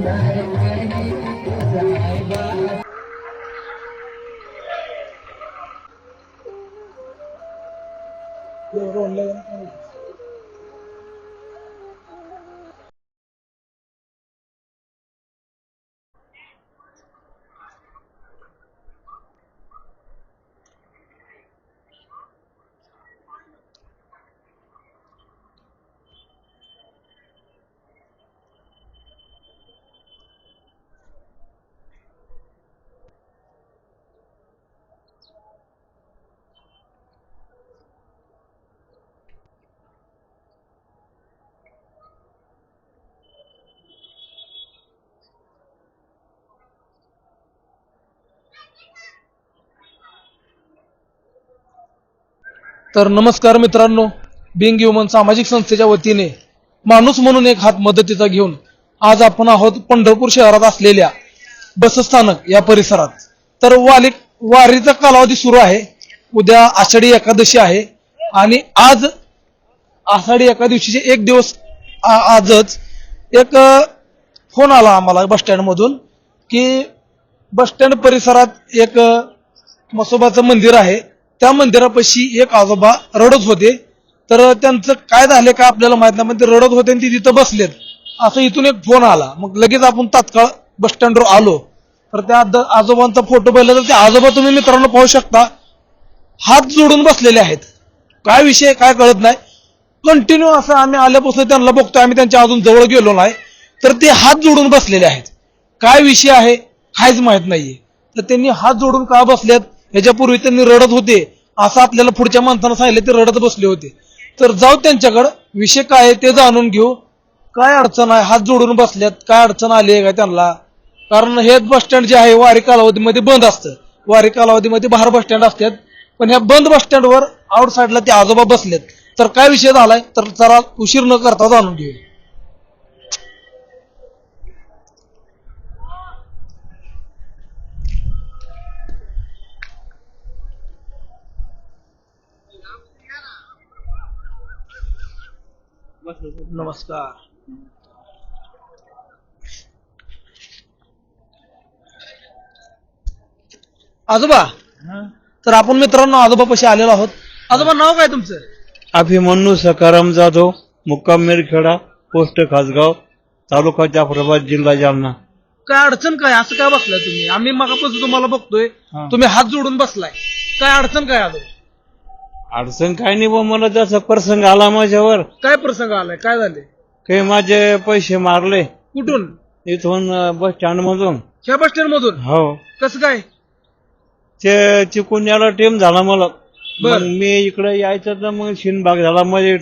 Bye. तर नमस्कार मित्रांनो बिंग ह्युमन सामाजिक संस्थेच्या वतीने माणूस म्हणून एक हात मदतीचा घेऊन आज आपण आहोत पंढरपूर शहरात असलेल्या बसस्थानक या परिसरात. तर वाली वारीचा कालावधी सुरू आहे. उद्या आषाढी एकादशी आहे. आणि आज आषाढी एकादशीचे एक दिवस आ- आजच एक फोन आला आम्हाला बस स्टँड मधून की बस स्टँड परिसरात एक मसोबाचं मंदिर आहे. त्या मंदिरापाशी एक आजोबा रडत होते. तर त्यांचं काय झालं का आपल्याला माहीत नाही पण ते रडत होते आणि ते तिथं बसलेत. असं इथून एक फोन आला. मग लगेच आपण तात्काळ बस स्टँडवर आलो. तर त्या आजोबांचा फोटो पाहिला तर ते आजोबा तुम्ही मित्रांनो पाहू शकता. हात जोडून बसलेले आहेत. काय विषय काय कळत नाही. कंटिन्यू असं आम्ही आल्यापासून त्यांना बघतोय. आम्ही त्यांच्या अजून जवळ गेलो नाही. तर ते हात जोडून बसलेले आहेत. काय विषय आहे काहीच माहीत नाहीये. तर त्यांनी हात जोडून का बसलेत? याच्यापूर्वी त्यांनी रडत होते. असं आपल्याला पुढच्या माणसानं सांगितलं ते रडत बसले होते. तर जाऊ त्यांच्याकडं. विषय काय आहे ते जाणून घेऊ. काय अडचण आहे? हात जोडून बसल्यात. काय अडचण आली आहे का त्यांना? कारण हे बस स्टँड जे आहे वारी कालावधीमध्ये बंद असतं. वारी कालावधीमध्ये बाहेर बस स्टँड असतात. पण ह्या बंद बस स्टँडवर आउट साईडला ते आजोबा बसलेत. तर काय विषय झालाय? तर जरा उशीर न करता जाणून घेऊ. नमस्कार. आजोबा तर आपण मित्रांनो आजोबापाशी आलेलो आहोत. आजोबा नाव काय तुमचं? अभिमन्यू सकाराम जाधव मुक्काम मेरखेडा पोस्ट खासगाव तालुका जाफराबाद जिल्हा जालना. काय अडचण काय? असं काय बसलाय तुम्ही? आम्ही मगापासून तुम्हाला बघतोय. हा. तुम्ही हात जोडून बसलाय. काय अडचण काय आजोबा? अडचण काय नाही बा मला जसा प्रसंग आला माझ्यावर. काय प्रसंग आलाय? काय झाले? काही माझे पैसे मारले. कुठून? इथून बस स्टँड मधून ह्या बस स्टँड मधून हो. कसं काय? ते चिकून यायला टेम झाला मला. बर. मग मी इकडे यायचं तर मग शिनबाग झाला. माझी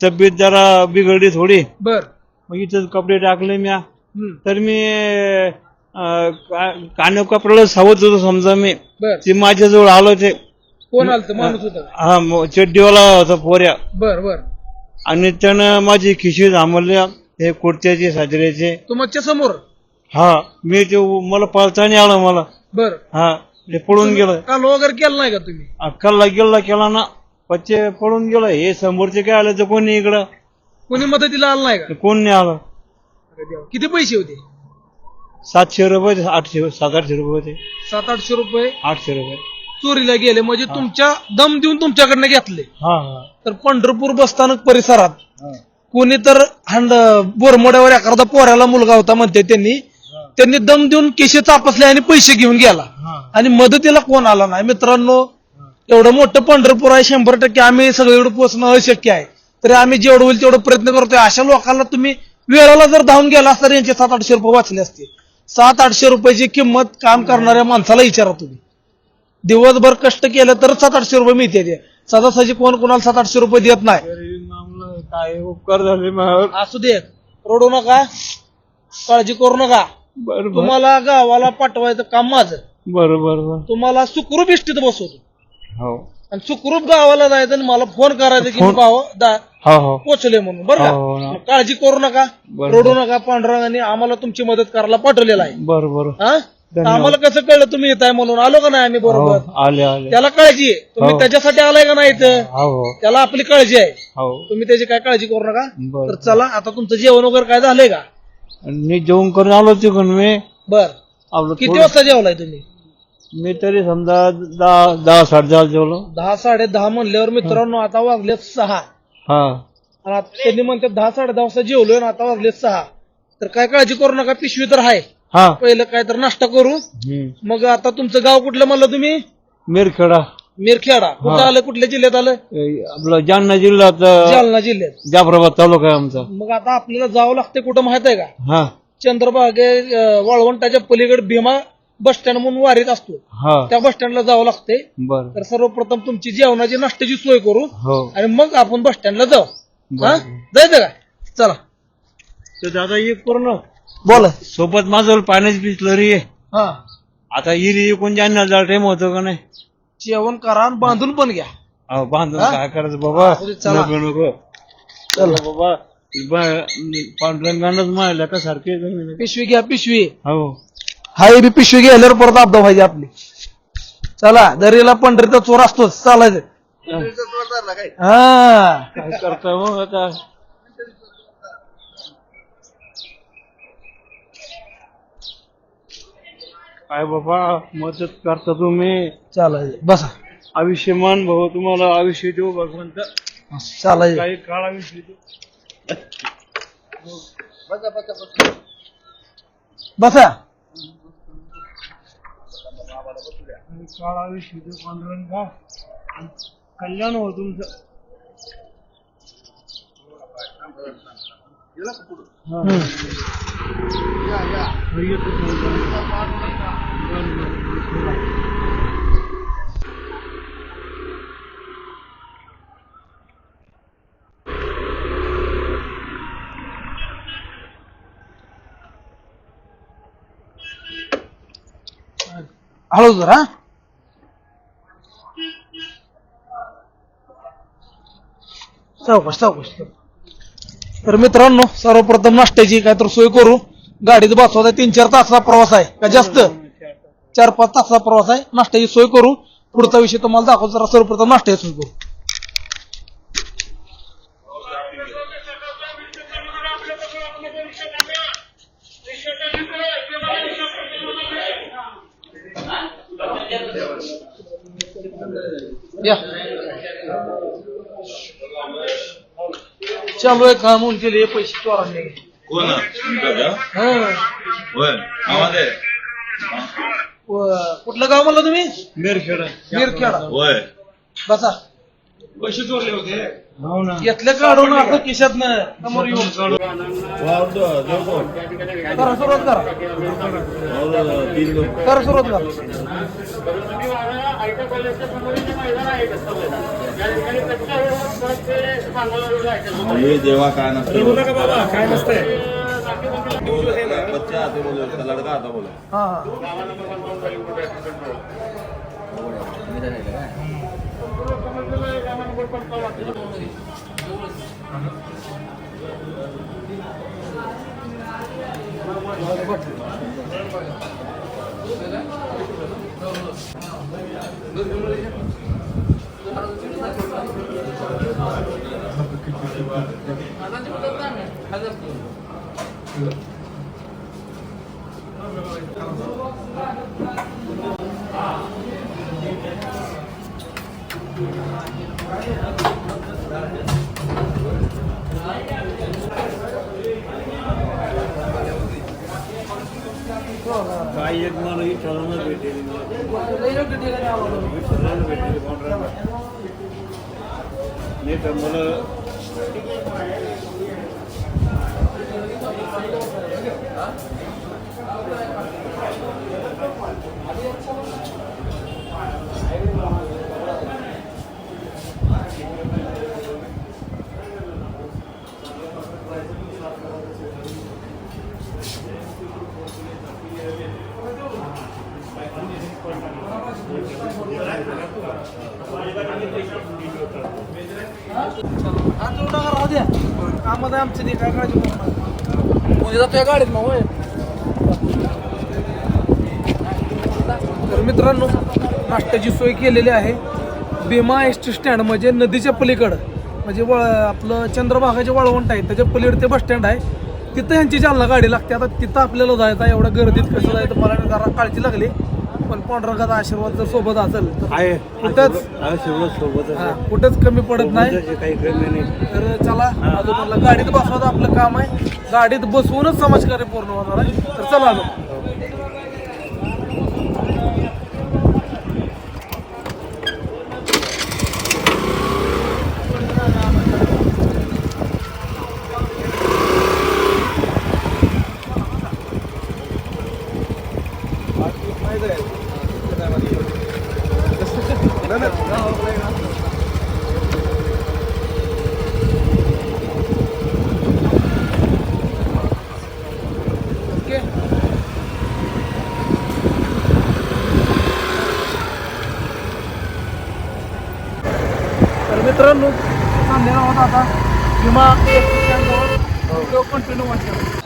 तब्येत जरा बिघडली थोडी. बर. मग इथं कपडे टाकले म्या. तर मी कानो कपड्याला सावध होतो समजा मी. ते माझ्याजवळ आलं ते. कोण आलत? माणूस होता का? हा म- चड्डीवाला होता पोऱ्या. बर बर. आणि त्यानं माझी खिशी थांबवल्या हे कुर्त्याचे साजऱ्याचे. तुमच्यासमोर? हा मी ते मला पळताना आलं मला. बर. हा ते पळून गेलं. काल वगैरे केलं नाही का तुम्ही? अक्कलला गेला केला ना. पच्चे पळून गेलं. हे समोरचे काय आलं तर कोणी इकडं? कोणी मदतीला आलं नाही का? कोण नाही आलं. अरे देवा. किती पैसे होते? सातशे रुपये आठशे सात आठशे रुपये होते. सात आठशे रुपये? आठशे रुपये. चोरीला गेले म्हणजे तुमच्या दम देऊन तुमच्याकडनं घेतले. हा. हा तर पंढरपूर बसस्थानक परिसरात हा. कोणी तर हंड बोरमोड्यावर एखादा पोऱ्याला मुलगा होता म्हणते त्यांनी त्यांनी दम देऊन केशे तापसले आणि पैसे घेऊन गेला. हा. आणि मदतीला कोण आला नाही. मित्रांनो एवढं मोठं पंढरपूर आहे शंभर टक्के आम्ही सगळं एवढं पोहोचणं अशक्य आहे. तरी आम्ही जेवढं होईल तेवढं प्रयत्न करतोय. अशा लोकांना तुम्ही वेळेला जर धावून गेला तर यांचे सात आठशे रुपये वाचले असते. सात आठशे रुपयाची किंमत काम करणाऱ्या माणसाला विचारा तुम्ही. दिवसभर कष्ट केलं तर सात आठशे रुपये मिळते ते. सहजासहजी कोण कोणाला सात आठशे रुपये देत नाही. काय उपकार झाले. असू दे रडू नका. काळजी करू नका. बरं बरं तुम्हाला गावाला पाठवायचं काम माझं. बरं बरं बरं तुम्हाला सुखरूप इष्टीत बसवतो. हो. आणि सुखरूप गावाला जायचं आणि मला फोन करायचा की फोन- भाव दा- हो हो. पोचले म्हणून. बरं हो, काळजी करू नका. बरं. रडू नका पांडुरंगाने आम्हाला तुमची मदत करायला पाठवलेलं आहे. बरं बरं हा? आम्हाला कसं कळलं तुम्ही येत आहे म्हणून? आलो का नाही आम्ही बरोबर? हो आले आले. त्याला काळजी आहे. तुम्ही हो. त्याच्यासाठी आलाय का नाही इथं? हो हो. त्याला आपली काळजी आहे. हो. तुम्ही त्याची काय काळजी करू नका. बरं. तर चला आता तुमचं जेवण वगैरे काय झालंय का? मी जेवण करून आलो तिकडून मी. बर. आपलं किती थोडं- वाजता जेवलाय तुम्ही? मी तरी समजा दहा दहा साडे दहा जेवलो. दहा साडे दहा म्हणल्यावर मित्रांनो आता वाजले सहा. हा. आणि आता त्यांनी म्हणतात दहा साडे दहा वाजता जेवलोय आणि आता वाजले सहा. तर काय काळजी करू नका पिशवी तर आहे. हा. पहिलं काय तर नाश्ता करू. मग आता तुमचं गाव कुठलं म्हणलं तुम्ही? मिरखेडा. मिरखेडा. कुठं. आलं? कुठल्या जिल्ह्यात आलं? आपलं जालना जिल्ह्यात जालना जिल्ह्यात. जाफराबाद तालुका आहे आमचा. मग आता आपल्याला जावं लागतंय कुठं माहीत आहे का? हा. चंद्रभागे अं, वाळवंटाच्या पलीकडे भीमा बस स्टँड म्हणून वारीत असतो. हा. त्या बस स्टँडला जावं लागतंय. बर. तर सर्वप्रथम तुमची जेवणाची नाश्त्याची सोय करू हो. आणि मग आपण बस स्टँडला जाऊ. बरं. हा जायचं का? चला. तर दादा एक पूर्ण बोला. सोबत माझं पाण्याची बिसलरी आहे. हा. आता इरी एकूण जाण्याचा टाइम होतो का नाही? जेवण करा आणि बांधून पण घ्या. अहो, बांधून हा? काय करायचं बाबा? चला. नको नको. चला. बाबा. पांढरंगानच मारल्या का सारखे जमीन. पिशवी घ्या पिशवी. हो. हाय बी पिशवी घ्यायला परत अपदा पाहिजे आपली. चला दरीला पंढरीचा चोर असतोच. चालायचं. हा. काय करता मग आता? काय बाबा मदत करता तुम्ही. चालायचं. बसा. आयुष्यमान भाऊ तुम्हाला आयुष्य देऊ भगवंत. चालायचं. काही काळ आयुष्य देऊ. बसा काही काळ आयुष्य देऊ पांडुरंगा. कल्याण हो तुमचं. हा. हम्म. हो, येतो समजा. बरं, बरं. हळू जरा चौकश चौकश तर मित्रांनो सर्वप्रथम नाश्त्याची काय तर सोय करू. गाडीत बसवता तीन चार तासाचा प्रवास आहे. का जास्त? चार पाच तासाचा प्रवास आहे. नाश्त्याची सोय करू. पुढचा विषय तुम्हाला दाखवतो जरा सर्वप्रथम नाश्त्याची सोय करू. या. चालू आहे काम उनके लिए पैसे चोराने कोण हा. आवाज आहे? कुठलं गाव म्हणलं तुम्ही? मिरखेडा. मिरखेडा. होय. बसा. पैसे चोरले होते. हो ना. घेतलं काढून आता खिशात समोर येऊन. करा सुरुवात करा. करा सुरुवात करा. मी जेव्हा काय नसतं काय नसतंय. बच्चा आते बोलो उसका लड़का आता बोलो. हा. हा काही एक मला इथं भेटेल नाही तर मला हा तेवढा राहू द्या कामात आहे आमचं काय काळजी करू जातोय गाडीत मग होय तर मित्रांनो नाश्त्याची सोय केलेली आहे. भीमा एस टी स्टँड म्हणजे नदीच्या पलीकडं. म्हणजे वळ आपलं चंद्रभागाचे वळवंट आहे त्याच्या पलीकडे ते बस स्टँड आहे. तिथं ह्यांची जालना गाडी लागते. आता तिथं आपल्याला जायचं एवढ्या गर्दीत कसं जायचं मला जरा काळजी लागली. पण पांडुरंगाचा आशीर्वाद जर सोबत असेल तर आहे. कुठंच सोबत हा, कुठंच कमी पडत नाही. काही कमी नाही. तर चला आजोबांना गाडीत बसवायचं आपलं काम आहे. गाडीत बसवूनच समाजकार्य पूर्ण होणार आहे. तर चला ओके तर मित्रांनो चांगलेला होता आता विमा कंटिन्यू वाटतो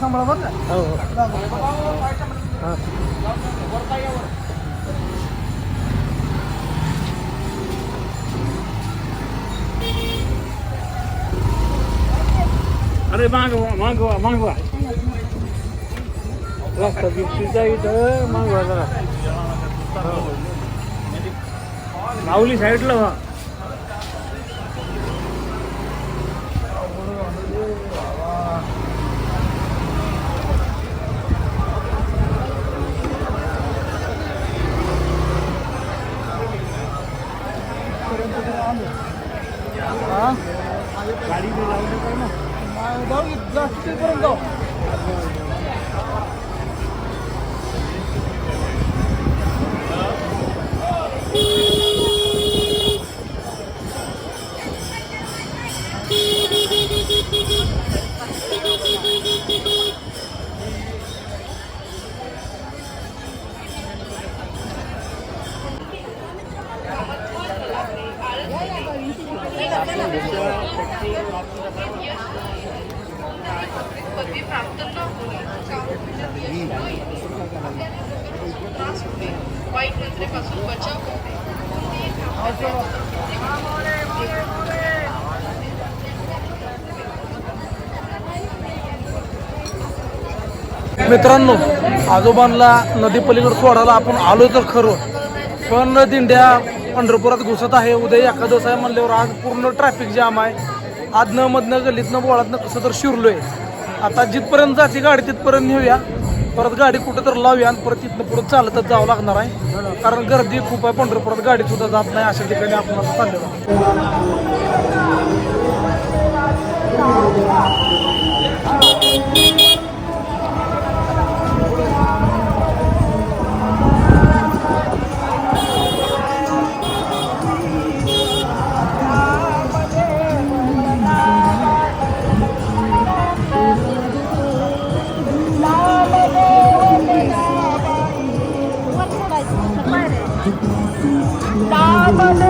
सांभाळा बरं का? अरे मागवा मागवा मागवा. रस्ता बिस्तीचा इथं. मागवा जरा. माऊली साईडला व्हा. Supergo. Thank. होते. वाईट नजरेपासून बचाव होते. मित्रांनो आजोबांना नदी पलीकडे सोडायला आपण आलो तर खरं. पण दिंड्या पंढरपुरात घुसत आहे. उद्या एकादश आहे म्हणल्यावर आज पूर्ण ट्रॅफिक जाम आहे. आदनं मधनं गल्लीतनं बोळातनं कसं तर शिरलोय. आता जिथपर्यंत जाते गाडी तिथपर्यंत नेऊया. परत गाडी कुठं तर लावूया आणि परत तिथनं पुढं चालतच जावं लागणार आहे. कारण गर्दी खूप आहे पंढरपुरात गाडी सुद्धा जात नाही अशा ठिकाणी आपण आता चाललेलो Somebody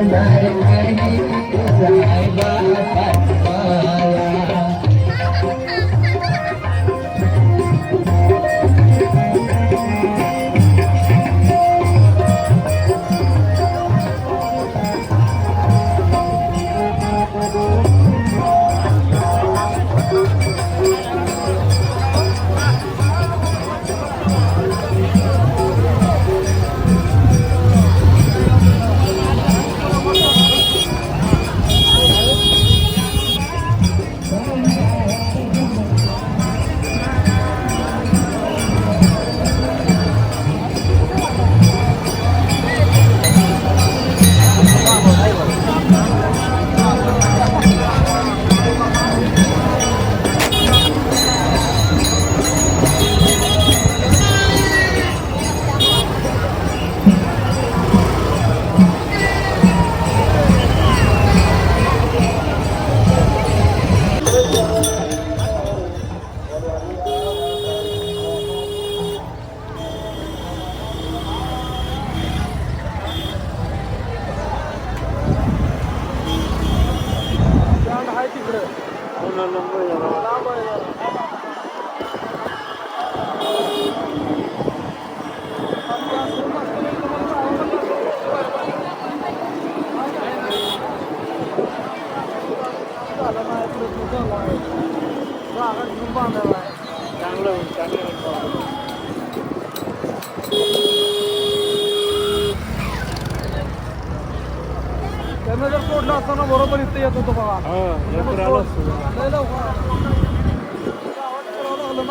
आहोत.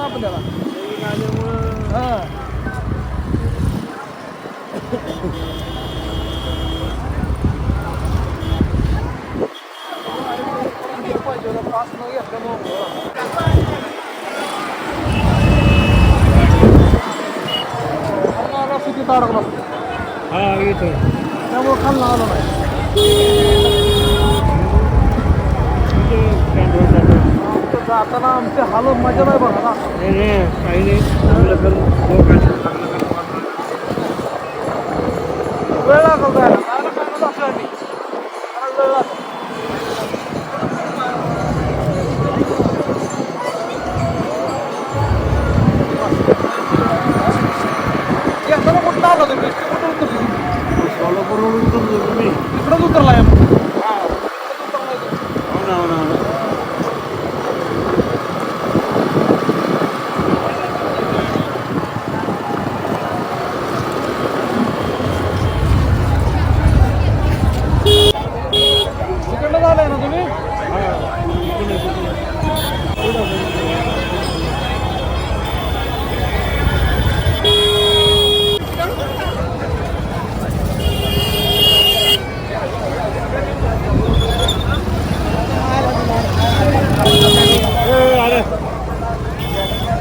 नवीन आल्यामुळं हा पास न घेतल्यामुळं अडकला. हा येतो त्यामुळं खालनं आलो नाही जाताना आमचे हाल मजा नाही बघा ना. नाही नाही काही नाही. चांगलं कर वेळ लागल जायला. जायला आम्ही वेळ लागल येताना कुठं आला तुम्ही कुठं उतरली सोलापूरवरून उतरलो तुम्ही तिकडंच उतरलाय मग हो ना हो ना हो ना तिकडनं झालंय ना तुम्ही ए, अरे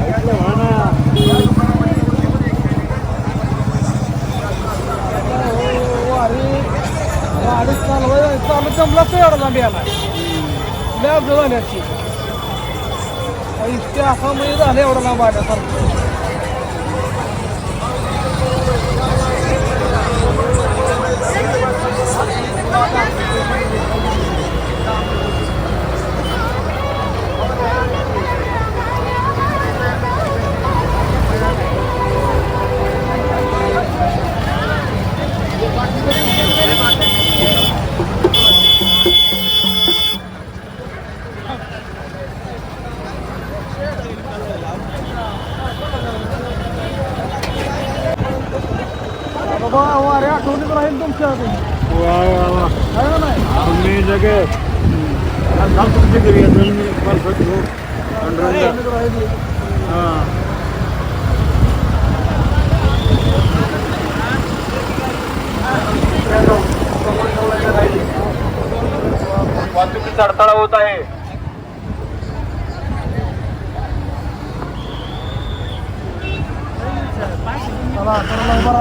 इकडे व्हा ना. वारी वारी चालवाय चालू जमला तर एवढा लांबी आला लॅब झाली अशी इतक्या असा बाबा वारे आठवणीत राहील तुमच्या वा वा वा. आहे ना नाही? जाऊ तुमच्या घरी असेल मी परफेक्ट हा. वाहतुकीचा अडथळा होत आहे. Terima kasih lang para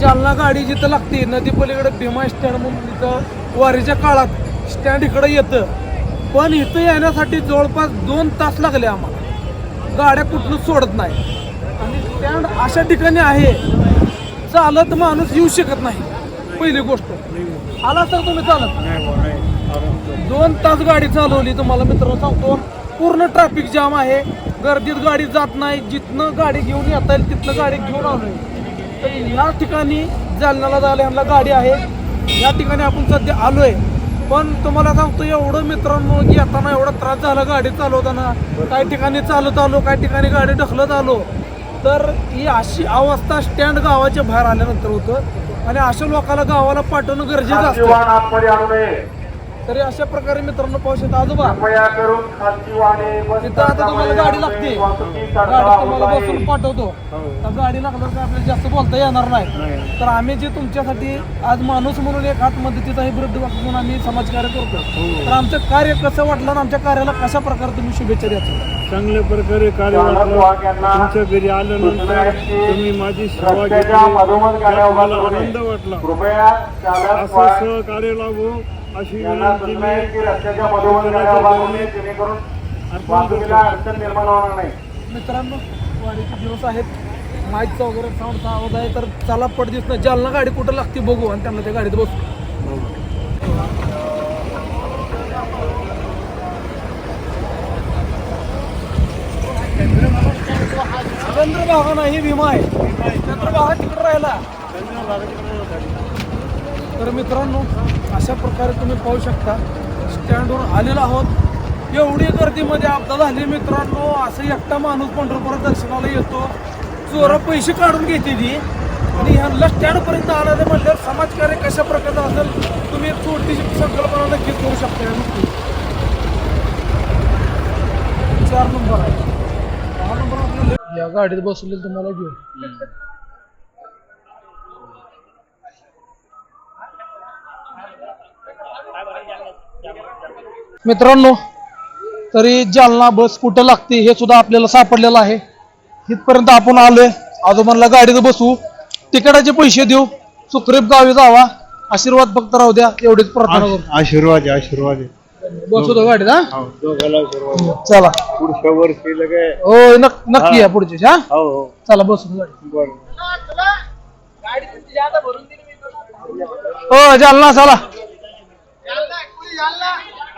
Jalna गाडी जिथं लागते नदी पलीकडे भीमा स्टँड म्हणून तिथं वारीच्या काळात स्टँड इकडे येतं. पण इथं येण्यासाठी जवळपास दोन तास लागले आम्हाला. गाड्या कुठलं सोडत नाही. आणि स्टँड अशा ठिकाणी आहे चालत माणूस येऊ शकत नाही. पहिली गोष्ट. आला तर तुम्ही चालत? कर. दोन तास गाडी चालवली. तुम्हाला मित्रांनो सांगतो पूर्ण ट्रॅफिक जाम आहे. गर्दीत गाडी जात नाही. जिथनं गाडी घेऊन येता येईल तिथनं गाडी घेऊन आलोय. तर या ठिकाणी जालन्याला जायला गाडी आहे. या ठिकाणी आपण सध्या आलोय. पण तुम्हाला सांगतो एवढं मित्रांनो की येताना एवढा त्रास झाला गाडी चालवताना. काही ठिकाणी चालत आलो काही ठिकाणी गाडी ढकलत आलो. तर ही अशी अवस्था स्टँड गावाच्या बाहेर आल्यानंतर होतं. आणि अशा लोकांना गावाला पाठवणं गरजेचं असतं. तरी अशा प्रकारे मित्रांनो पाहू शकता आजोबा तिथं आता तुम्हाला गाडी लागते. गाडी तुम्हाला. बसून पाठवतो. तर गाडी लागल्यावर काय आपल्याला जास्त बोलता येणार नाही. तर आम्ही जे तुमच्यासाठी आज माणूस म्हणून एक हात मदतीचा हे वृद्ध वाक्य म्हणून आम्ही समाजकार्य करतो. तर आमचं कार्य कसं वाटलं आणि आमच्या कार्याला कशा प्रकारे तुम्ही शुभेच्छा द्यायचं चांगल्या प्रकारे कार्य तुमच्या घरी आल्यानंतर तुम्ही माझी सेवा घेतली. आनंद वाटला. असं सहकार्य लाभो. अशी विनंती आहे की मी रस्त्याच्या करतो अडचण निर्माण होणार नाही. मित्रांनो वारीचे दिवस आहेत. माईकचा वगैरे साऊंडचा आवाज आहे तर चला पट दिसत नाही जालना गाडी कुठं लागते बघू आणि त्यांना त्या गाडीत बसू. चंद्रभागा नाही भीमा आहे. चंद्रभागा तिकडे राहिला. तर मित्रांनो अशा प्रकारे तुम्ही पाहू शकता स्टँडवर आलेलो आहोत. एवढी गर्दीमध्ये आपदा झाली मित्रांनो असं एकटा माणूस पंढरपुरात दर्शनाला येतो. चोरा पैसे काढून घेते ती. आणि ह्यांना स्टँडपर्यंत आणायचं म्हटल्यावर म्हणल्यावर समाजकार्य कशा प्रकारचं असेल तुम्ही एक छोटीशी संकल्पना नक्कीच करू शकता या गोष्टी. चार नंबर आहे. दहा नंबर आपल्याला या गाडीत बसले तुम्हाला घेऊन. मित्रांनो तरी जालना बस कुठं लागते हे सुद्धा आपल्याला सापडलेलं आहे. इथपर्यंत आपण आलोय. आजोबांना गाडीत बसू. तिकिटाचे पैसे देऊ. सुखरेप गावी जावा. आशीर्वाद फक्त राहू द्या. एवढीच प्रार्थना करू. आशीर्वाद आहे आशीर्वाद आहे. बसू दो गाडीत हा? हो, दोघाला आशीर्वाद चला. पुढच्या वर्षी लगे हो नक- नक्की या पुढचे हा? हो हो. चला बसू गाडी बरं हो जालना चला.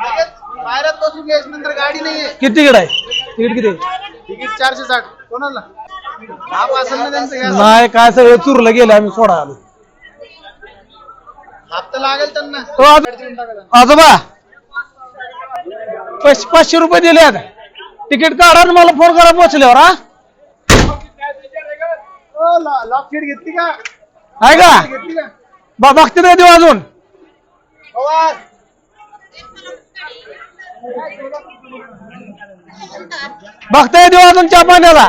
बसून घ्यायच नंतर गाडी नाहीये. किती तिकीट आहे? तिकीट किती? आहे? तिकीट चारशे साठ. कोणाला? हा असेल ना त्यांचं घ्या. नाही काय सगळं चुरलं गेलं आम्ही सोडा आलो. हप्ता लागेल त्यांना. हो, आज- आजोबा पाच- पाचशे रुपये दिले आता. तिकीट काढा आणि मला फोन करा पोचल्यावर हा. लॉक शीट घेतली का? आहे का? घेतली का? बा बघते नाही देऊ अजून. पवार. बघताय देऊ अजून चहा पाण्याला.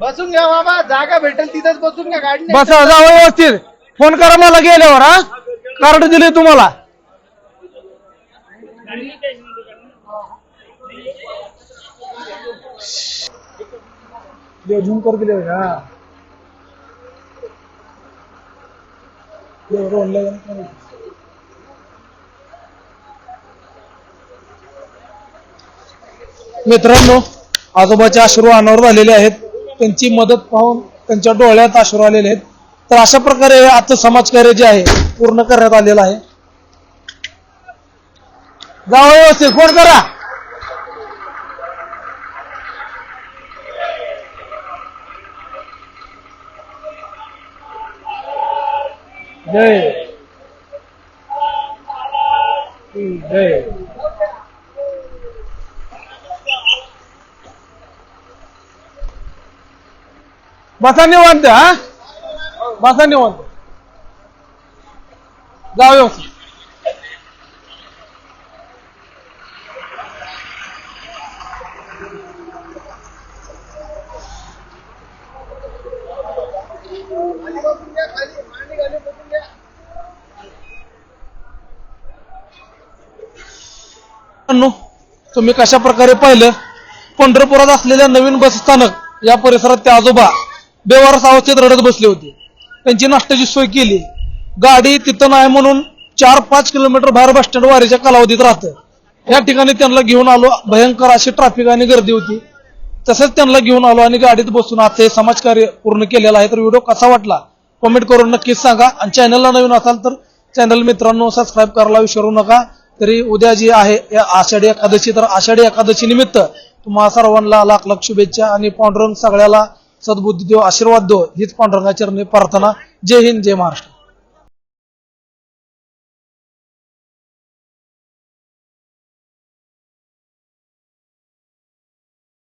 बसून घ्या बाबा जागा भेटेल तिथंच बसून घ्या गाडी. बसा जावं व्यवस्थित. फोन करा मला गेल्यावर हा. कार्ड दिले तुम्हाला. झूम कर दिले हा मित्रांनो आजोबाचे अश्रू अनावर झालेले आहेत. त्यांची मदत पाहून त्यांच्या डोळ्यात अश्रू आलेले आहेत. तर अशा प्रकारे आजचं समाजकार्य जे आहे पूर्ण करण्यात आलेलं आहे. जावं व्यवस्थित कोण करा. जय. जय. बसा निवांत हा? बसा निवांत. जाऊ व्यवस्थित तुम्ही कशा प्रकारे पाहिलं? पंढरपुरात असलेल्या नवीन बसस्थानक या परिसरात ते आजोबा. बेवारस अवस्थेत रडत बसले होते. त्यांची नाश्त्याची सोय केली. गाडी तिथं नाही म्हणून चार पाच किलोमीटर बाहेर बस स्टँड वारीच्या कालावधीत राहतं. या ठिकाणी त्यांना घेऊन आलो. भयंकर अशी ट्रॅफिक आणि गर्दी होती. तसंच त्यांना घेऊन आलो आणि गाडीत बसून आता हे समाजकार्य पूर्ण केलेलं आहे. तर व्हिडिओ कसा वाटला? कमेंट करून नक्कीच सांगा. आणि चॅनलला नवीन असाल तर चॅनल मित्रांनो सबस्क्राईब करायला विसरू नका. तरी उद्या जी आहे या आषाढी एकादशी तर आषाढी एकादशी निमित्त तुम्हा सर्वांना लाख लाख शुभेच्छा आणि पांडुरंग सगळ्याला सद्बुद्धी देव आशीर्वाद देव हीच पांडुरंगा चरणी प्रार्थना. जय हिंद जय महाराष्ट्र.